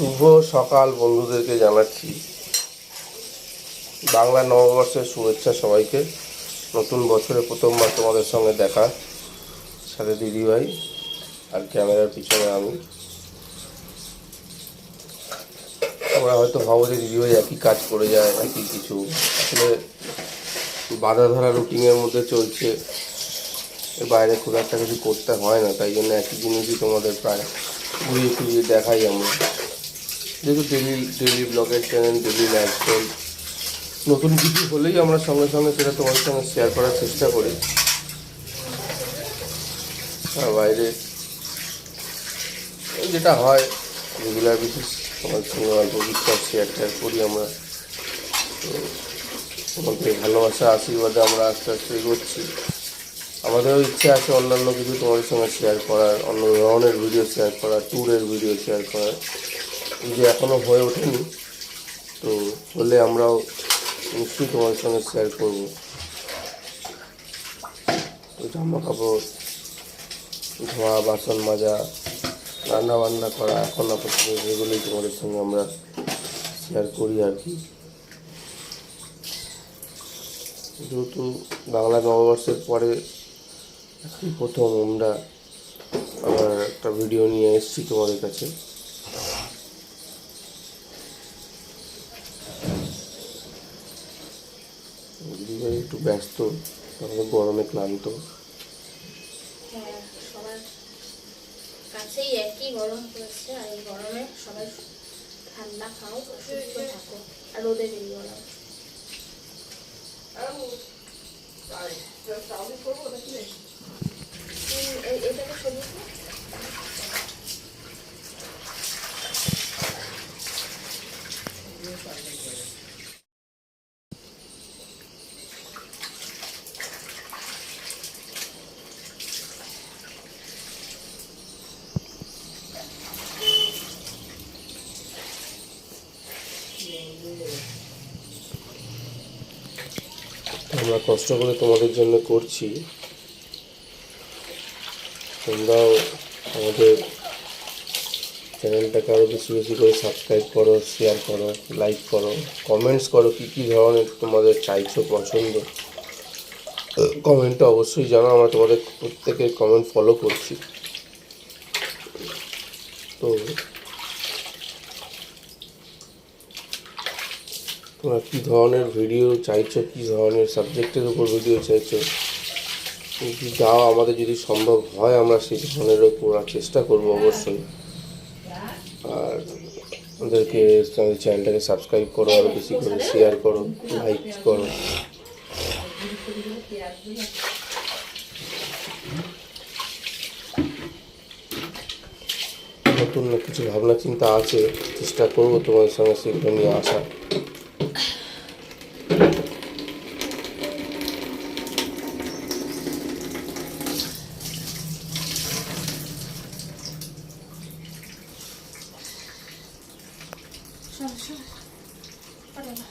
শুভ সকাল বন্ধুদেরকে জানাচ্ছি। বাংলা নববর্ষের শুভেচ্ছা সবাইকে। নতুন বছরে প্রথমবার তোমাদের সঙ্গে দেখা। সাথে দিদিভাই আর ক্যামেরার পিছনে আমি। তোমরা হয়তো ভাবো যে দিদিভাই একই কাজ করে যায়, একই কিছু। আসলে বাধা ধরা রুটিনের মধ্যে চলছে। বাইরে খুব একটা কিছু করতে হয় না, তাই জন্য একই জিনিসই তোমাদের প্রায় ঘুরিয়ে ফিরিয়ে দেখাই আমরা। যেহেতু ডেলি ডেলি ব্লগের চ্যানেল ডেলি লাইফস্টাইল নতুন কিছু হলেই আমরা সঙ্গে সঙ্গে সেটা তোমাদের সঙ্গে শেয়ার করার চেষ্টা করি। আর বাইরে যেটা হয় রেগুলার বেসিস তোমার সঙ্গে অল্প কিছু শেয়ার টেয়ার করি আমরা। তো তোমাদের ভালোবাসা, আশীর্বাদে আমরা আস্তে আস্তে এগোচ্ছি। আমাদেরও ইচ্ছে আছে অন্যান্য কিছু তোমাদের সঙ্গে শেয়ার করার, অন্য ধরনের ভিডিও শেয়ার করার ট্যুরের ভিডিও শেয়ার করার। যে এখনও হয়ে ওঠেনি, তো হলে আমরাও নিশ্চয়ই তোমাদের সঙ্গে শেয়ার করব। তো জামা কাপড়, ধোয়া, বাসন মাজা, রান্না বান্না করা, এখন আপাতত এগুলোই তোমাদের সঙ্গে আমরা শেয়ার করি আর কি। যেহেতু বাংলা নববর্ষের পরে প্রথম, আমরা আবার একটা ভিডিও নিয়ে এসেছি তোমাদের কাছে। দিদিভাই একটু ব্যস্ত আমাদের গরমে ক্লান্ত। হ্যাঁ সবার কাছেই একই গরম পড়েছে আর এই গরমে সবাই ঠান্ডা খাও সুস্থ থাকো আর রোদে বেরিয়ে এ- এটাকে সরিয়ে আমরা কষ্ট করে তোমাদের জন্য করছি। তোমরাও আমাদের চ্যানেলটাকে আরও বেশি বেশি করে সাবস্ক্রাইব করো শেয়ার করো লাইক করো কমেন্টস করো, কী কী ধরনের তোমাদের চাইছো, পছন্দ। কমেন্টটা অবশ্যই জানো, আমরা তোমাদের প্রত্যেকের কমেন্ট ফলো করছি। তো তোমরা কী ধরনের ভিডিও চাইছো, কী ধরনের সাবজেক্টের উপর ভিডিও চাইছো? যদি যাও আমাদের যদি সম্ভব হয়, আমরা সেই ধরনের উপর চেষ্টা করব অবশ্যই। আর আমাদেরকে আমাদের চ্যানেলটাকে সাবস্ক্রাইব করো আরও বেশি করে শেয়ার করো লাইক করো। নতুন কিছু ভাবনা চিন্তা আছে, চেষ্টা করব তোমাদের সঙ্গে সেগুলো নিয়ে আসা 算了算了快点吧